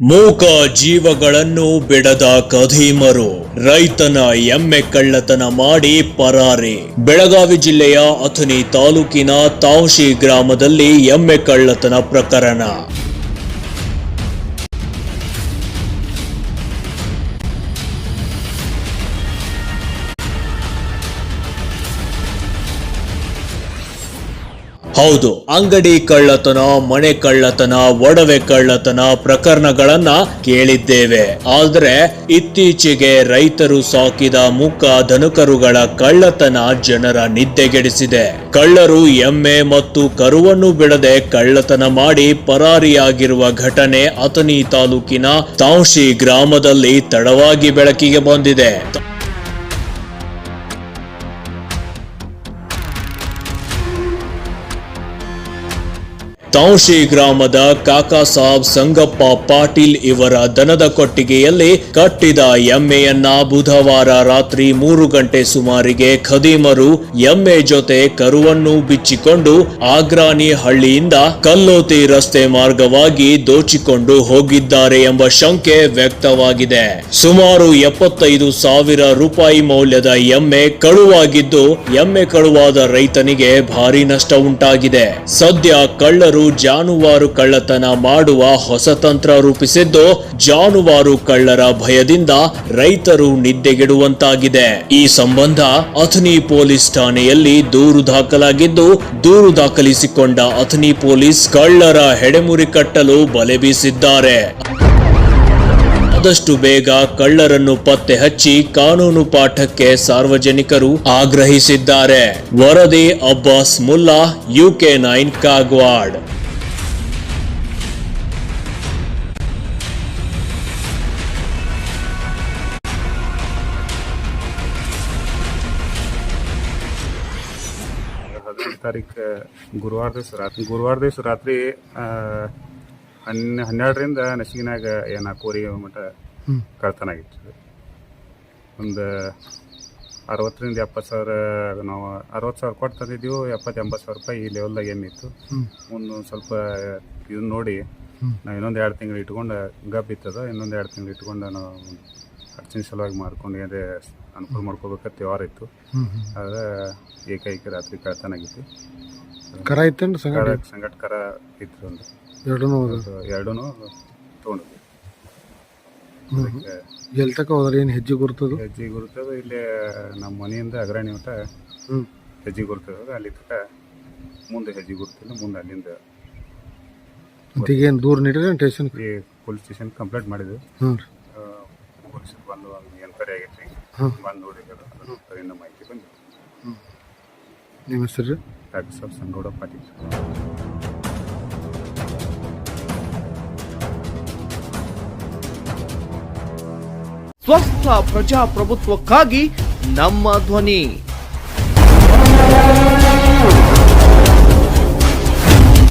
ಮೂಕ ಜೀವಗಳನ್ನು ಬಿಡದ ಕಧೀಮರು ರೈತನ ಎಮ್ಮೆ ಕಳ್ಳತನ ಮಾಡಿ ಪರಾರಿ. ಬೆಳಗಾವಿ ಜಿಲ್ಲೆಯ ಅಥಣಿ ತಾಲೂಕಿನ ತಾವಶಿ ಗ್ರಾಮದಲ್ಲಿ ಎಮ್ಮೆ ಕಳ್ಳತನ ಪ್ರಕರಣ. ಹೌದು. ಅಂಗಡಿ ಕಳ್ಳತನ, ಮನೆ ಕಳ್ಳತನ, ಒಡವೆ ಕಳ್ಳತನ ಪ್ರಕರಣಗಳನ್ನ ಕೇಳಿದ್ದೇವೆ. ಆದ್ರೆ ಇತ್ತೀಚೆಗೆ ರೈತರು ಸಾಕಿದ ಮುಖ ಧನುಕರುಗಳ ಕಳ್ಳತನ ಜನರ ನಿದ್ದೆಗೆಡಿಸಿದೆ. ಕಳ್ಳರು ಎಮ್ಮೆ ಮತ್ತು ಕರುವನ್ನು ಬಿಡದೆ ಕಳ್ಳತನ ಮಾಡಿ ಪರಾರಿಯಾಗಿರುವ ಘಟನೆ ಅಥನಿ ತಾಲೂಕಿನ ತಾಂಶಿ ಗ್ರಾಮದಲ್ಲಿ ತಡವಾಗಿ ಬೆಳಕಿಗೆ ಬಂದಿದೆ. ತಾಂಶಿ ಗ್ರಾಮದ ಕಾಕಾ ಸಾಬ್ ಸಂಗಪ್ಪ ಪಾಟೀಲ್ ಇವರ ದನದ ಕೊಟ್ಟಿಗೆಯಲ್ಲಿ ಕಟ್ಟಿದ ಎಮ್ಮೆಯನ್ನ ಬುಧವಾರ ರಾತ್ರಿ ಮೂರು ಗಂಟೆ ಸುಮಾರಿಗೆ ಖದೀಮರು ಎಮ್ಮೆ ಜೊತೆ ಕರುವನ್ನು ಬಿಚ್ಚಿಕೊಂಡು ಆಗ್ರಾನಿ ಹಳ್ಳಿಯಿಂದ ಕಲ್ಲೋತಿ ರಸ್ತೆ ಮಾರ್ಗವಾಗಿ ದೋಚಿಕೊಂಡು ಹೋಗಿದ್ದಾರೆ ಎಂಬ ಶಂಕೆ ವ್ಯಕ್ತವಾಗಿದೆ. ಸುಮಾರು ಎಪ್ಪತ್ತೈದು ಸಾವಿರ ರೂಪಾಯಿ ಮೌಲ್ಯದ ಎಮ್ಮೆ ಕಳುವಾಗಿದ್ದು, ಎಮ್ಮೆ ಕಳುವಾದ ರೈತನಿಗೆ ಭಾರಿ ನಷ್ಟ ಉಂಟಾಗಿದೆ. ಸದ್ಯ ಕಳ್ಳರು ಜಾನುವಾರು ಕಳ್ಳತನ ಮಾಡುವ ಹೊಸ ತಂತ್ರ ರೂಪಿಸಿದ್ದು, ಜಾನುವಾರು ಕಳ್ಳರ ಭಯದಿಂದ ರೈತರು ನಿದ್ದೆಗೆಡುವಂತಾಗಿದೆ. ಈ ಸಂಬಂಧ ಅಥನಿ ಪೊಲೀಸ್ ಠಾಣೆಯಲ್ಲಿ ದೂರು ದಾಖಲಾಗಿದ್ದು, ದೂರು ದಾಖಲಿಸಿಕೊಂಡ ಅಥನಿ ಪೊಲೀಸ್ ಕಳ್ಳರ ಹೆಡೆಮುರಿ ಕಟ್ಟಲು ಬಲೆ ಬೀಸಿದ್ದಾರೆ. ಆದಷ್ಟು ಬೇಗ ಕಳ್ಳರನ್ನು ಪತ್ತೆ ಹಚ್ಚಿ ಕಾನೂನು ಪಾಠಕ್ಕೆ ಸಾರ್ವಜನಿಕರು ಆಗ್ರಹಿಸಿದ್ದಾರೆ. ವರದಿ ಅಬ್ಬಾಸ್ ಮುಲ್ಲಾ, ಯುಕೆ ನೈನ್, ಕಾಗ್ವಾಡ್. ತಾರೀಕು ಗುರುವಾರ ದಿವಸ ರಾತ್ರಿ ಗುರುವಾರ ದಿವಸ ರಾತ್ರಿ ಹನ್ನೆ ಹನ್ನೆರಡರಿಂದ ನಸಿಗಿನಾಗ ಏನು ಕೋರಿ ಮಟ್ಟ ಕಳ್ತನ ಆಗಿತ್ತು. ಒಂದು ಅರವತ್ತರಿಂದ ಎಪ್ಪತ್ತು ಸಾವಿರ ನಾವು ಅರವತ್ತು ಸಾವಿರ ಕೊಟ್ಟು ತಂದಿದ್ದೀವಿ ಎಪ್ಪತ್ತು ಎಂಬತ್ತು ಸಾವಿರ ರೂಪಾಯಿ ಈ ಲೆವೆಲ್ದಾಗ ಏನಿತ್ತು. ಮುಂದೆ ಒಂದು ಸ್ವಲ್ಪ ಇದನ್ನ ನೋಡಿ ನಾವು ಇನ್ನೊಂದು ಎರಡು ತಿಂಗಳು ಇಟ್ಕೊಂಡು ಗಬ್ ಇತ್ತದ ಇನ್ನೊಂದು ಎರಡು ತಿಂಗಳು ಇಟ್ಕೊಂಡು ನಾವು ಖರ್ಚಿನ ಸಲುವಾಗಿ ಮಾಡ್ಕೊಂಡು ಏನೇ ಅನುಕೂಲ ಮಾಡ್ಕೋಬೇಕಂತ ವ್ಯವಹಾರ ಇತ್ತು. ಆದ್ರೆ ಏಕೈಕ ರಾತ್ರಿ ಕಳ್ತನ ಆಗಿತ್ತು. ಕರ ಇತ್ತೇನು ಸಂಘಟ ಕರ ಸಂಗಟ ಕರ ಇತ್ತು ಒಂದು. ಎರಡೂ ಎರಡೂ ತೊಗೊಂಡಿದ್ವಿ ಎಲ್ಲಿ ಎಲ್ ತಕ ಹೋದ್ರೆ? ಏನು ಹೆಜ್ಜೆ ಗುರುತದ? ಹೆಜ್ಜೆ ಗುರುತದ ಇಲ್ಲಿ ನಮ್ಮ ಮನೆಯಿಂದ ಅಗ್ರಣಿ ಮಠ ಹ್ಞೂ ಹೆಜ್ಜೆ ಗುರುತದ ಅಲ್ಲಿ ತಕ ಮುಂದೆ ಹೆಜ್ಜೆ ಗುರುತಿಲ್ಲ ಮುಂದೆ ಅಲ್ಲಿಂದ ಈಗೇನು ದೂರ ನೀಡಿದ್ರೆ ಸ್ಟೇಷನ್ ಪೊಲೀಸ್ ಸ್ಟೇಷನ್ ಕಂಪ್ಲೇಂಟ್ ಮಾಡಿದ್ವಿ. ಹ್ಞೂ ರೀ ಪೊಲೀಸರು ಬಂದು ಎನ್ಕ್ವೈರಿ ಆಗೈತಿ ಹ್ಮ್. ಬಂದು ನೋಡಿದ್ರು. ಅದರಿಂದ ಮಾಹಿತಿ ಬಂದಿತ್ತು ನಿಮ್ಮ ಹೆಸರು? ರೀ ಡಾಕ್ಟರ್ ಸಾಬ್ ಸಂಗೌಡ ಪಾಟೀಲ್. ಸ್ವಸ್ಥ ಪ್ರಜಾಪ್ರಭುತ್ವಕ್ಕಾಗಿ ನಮ್ಮ ಧ್ವನಿ.